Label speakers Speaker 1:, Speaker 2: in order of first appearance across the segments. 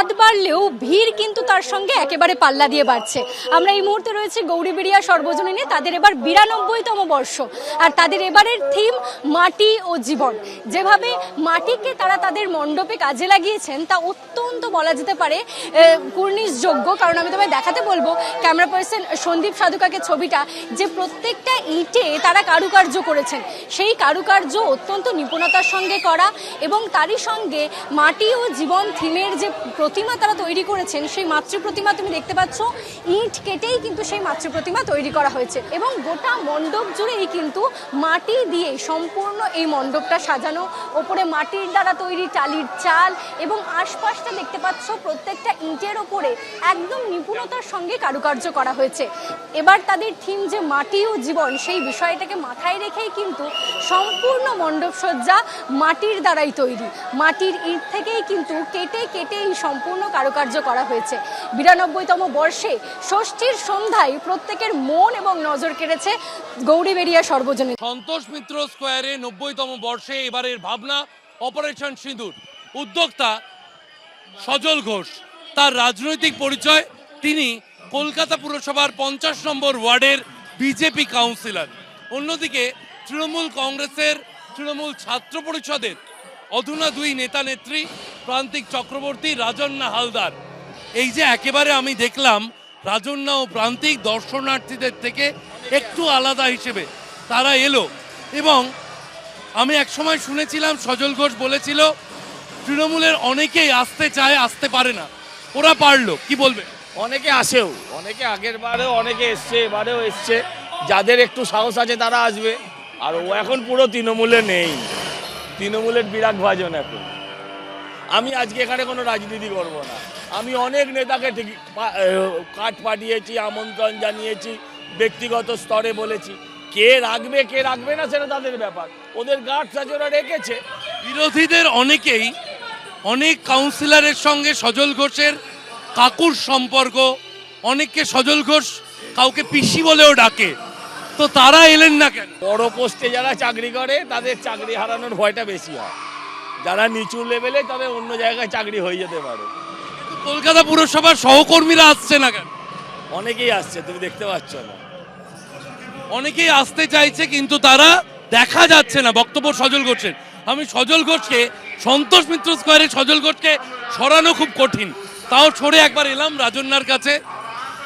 Speaker 1: স্বাদ বাড়লেও ভিড় কিন্তু তার সঙ্গে একেবারে পাল্লা দিয়ে বাড়ছে। আমরা এই মুহূর্তে রয়েছে গৌরীবেড়িয়া সর্বজনীনে, তাদের এবার বিরানব্বইতম বর্ষ। আর তাদের এবারের থিম মাটি ও জীবন। যেভাবে মাটিকে তারা তাদের মণ্ডপে কাজে লাগিয়েছেন, তা অত্যন্ত বলা যেতে পারে কুর্নিশযোগ্য। কারণ আমি তোমায় দেখাতে বলব ক্যামেরা পার্সন সন্দীপ সাধুকাকে ছবিটা, যে প্রত্যেকটা ইটে তারা কারুকার্য করেছেন। সেই কারুকার্য অত্যন্ত নিপুণতার সঙ্গে করা এবং তারই সঙ্গে মাটি ও জীবন থিমের যে প্রতিমা তারা তৈরি করেছেন, সেই মাতৃ প্রতিমা তুমি দেখতে পাচ্ছ, ইট কেটেই কিন্তু সেই মাতৃ প্রতিমা তৈরি করা হয়েছে। এবং গোটা মণ্ডপ জুড়েই কিন্তু মাটি দিয়ে সম্পূর্ণ এই মণ্ডপটা সাজানো। ওপরে মাটির দ্বারা তৈরি টালির চাল এবং আশপাশটা দেখতে পাচ্ছ, প্রত্যেকটা ইটের ওপরে একদম নিপুণতার সঙ্গে কারুকার্য করা হয়েছে। এবার তাদের থিম যে মাটি ও জীবন, সেই বিষয়টাকে মাথায় রেখেই কিন্তু সম্পূর্ণ মণ্ডপ সজ্জা মাটির দ্বারাই তৈরি। মাটির ইট থেকেই কিন্তু কেটে কেটে এই সম্পূর্ণ কারুকার্য করা হয়েছে। বিরানব্বইতম বর্ষে ষষ্ঠীর সন্ধ্যায় প্রত্যেকের মন এবং নজর কেড়েছে গৌরীবেড়িয়া সর্বজনীন।
Speaker 2: সন্তোষ মিত্র স্কোয়ারে নব্বইতম বর্ষে এবারের ভাবনা অপারেশন সিঁদুর। উদ্যোক্তা সজল ঘোষ। তার রাজনৈতিক পরিচয়, তিনি কলকাতা পুরসভার পঞ্চাশ নম্বর ওয়ার্ডের বিজেপি কাউন্সিলর। অন্যদিকে তৃণমূল কংগ্রেসের তৃণমূল ছাত্র পরিষদের অধুনা দুই নেতা নেত্রী প্রান্তিক চক্রবর্তী রাজন্না হালদার। এই যে একেবারে আমি দেখলাম, রাজন্না ও প্রান্তিক দর্শনার্থীদের থেকে একটু আলাদা হিসেবে তারা এলো এবং আমি এক সময় শুনেছিলাম, সজল ঘোষ বলেছিল, তৃণমূলের অনেকেই আসতে চায়, আসতে পারে না। ওরা পারল, কি বলবে?
Speaker 3: অনেকে আসেও, অনেকে আগের বারেও, অনেকে এসছে, এবারেও এসছে। যাদের একটু সাহস আছে তারা আসবে। আর ও এখন পুরো তৃণমূলে নেই। তৃণমূলের বিরাট ভাজন এখন। আমি আজকে এখানে কোনো রাজনীতি করব না। আমি অনেক নেতাকে ঠিক কার্ড পাঠিয়েছি আমন্ত্রণ জানিয়েছি ব্যক্তিগত স্তরে বলেছি। কে রাখবে কে রাখবে না সেটা তাদের ব্যাপার। ওদের গার্ডস আছে ওরা রেখেছে।
Speaker 2: বিরোধীদের অনেকেই অনেক কাউন্সিলরের সঙ্গে সজল ঘোষের কাকুর সম্পর্ক অনেককে সজল ঘোষ কাউকে পিসি বলেও ডাকে। তো তারা এলেন না কেন?
Speaker 3: বড় পোস্টে যারা চাকরি করে তাদের চাকরি হারানোর ভয়টা বেশি হয়। যারা নিচু লেভেলে তাদের অন্য জায়গায় চাকরি হয়ে যেতে পারে।
Speaker 2: কলকাতা পুরসভার সহকর্মীরা আসছে না কেন?
Speaker 3: অনেকেই আসছে তুমি দেখতে পাচ্ছ না।
Speaker 2: অনেকেই আসতে চাইছে কিন্তু তারা দেখা যাচ্ছে না। বক্তব্য সজল ঘোষের। আমি সজল ঘোষকে সন্তোষ মিত্র স্কোয়ারে সজল ঘোষকে সরানো খুব কঠিন। তাও সরে একবার এলাম রাজন্যার কাছে।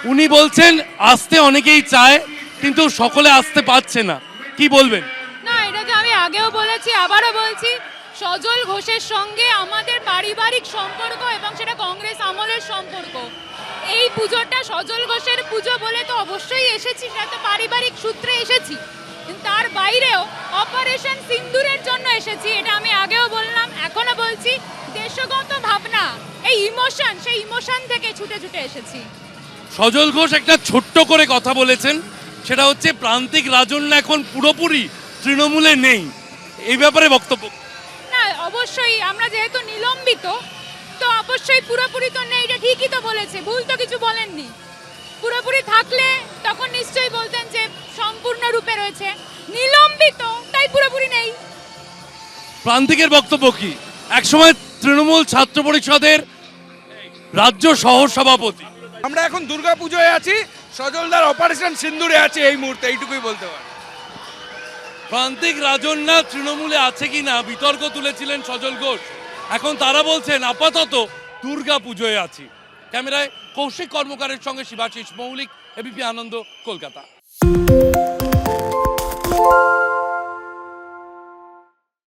Speaker 2: উনি বলছেন আসতে অনেকেই চায় কিন্তু সকলে আসতে পারছে না। কি বলবেন?
Speaker 4: না এটা তো আমি আগেও বলেছি আবারও বলছি সজল ঘোষের সঙ্গে আমাদের পারিবারিক সম্পর্ক এবং সেটা কংগ্রেস আমলের সম্পর্ক। এই পুজোটা সজল ঘোষের পুজো বলে তো অবশ্যই এসেছি, সেটা তো পারিবারিক সূত্রে এসেছি। তার বাইরেও অপারেশন সিন্দুরের জন্য এসেছি, এটা আমি আগেও বললাম, এখনও বলছি, দেশগত ভাবনা, এই ইমোশন, সেই ইমোশন থেকে ছুটে ছুটে এসেছি।
Speaker 2: সজল ঘোষ একটা ছোট্ট করে কথা বলেছেন, সেটা হচ্ছে প্রান্তিক রাজন্যা এখন পুরোপুরি তৃণমূলে নেই। এই ব্যাপারে বক্তব্য
Speaker 4: অবশ্যই আমরা যেহেতু নিলম্বিত তো অবশ্যই পুরোপুরি তো নেই এটা ঠিকই তো বলেছে ভুল তো কিছু বলেননি। পুরোপুরি থাকলে তখন নিশ্চয়ই বলতেন যে সম্পূর্ণ রূপে রয়েছে নিলম্বিত তাই পুরোপুরি নেই।
Speaker 2: প্রান্তিকের বক্তব্য কি? একসময় তৃণমূল ছাত্র পরিষদের রাজ্য সহ সভাপতি
Speaker 5: আমরা এখন দুর্গা পুজোয় আছি সজলদার অপারেশন সিন্দুরে আছে এই মুহূর্তে এইটুকুই বলতে পারি।
Speaker 2: প্রান্তিক রাজন্যা তৃণমূলে আছে কি না? বিতর্ক তুলেছিলেন সজল ঘোষ। এখন তারা বলছেন, আপাতত দুর্গা পুজোয় আছি। ক্যামেরায় কৌশিক কর্মকারের সঙ্গে শিবাশিস, মৌলিক এবিপি আনন্দ, কলকাতা।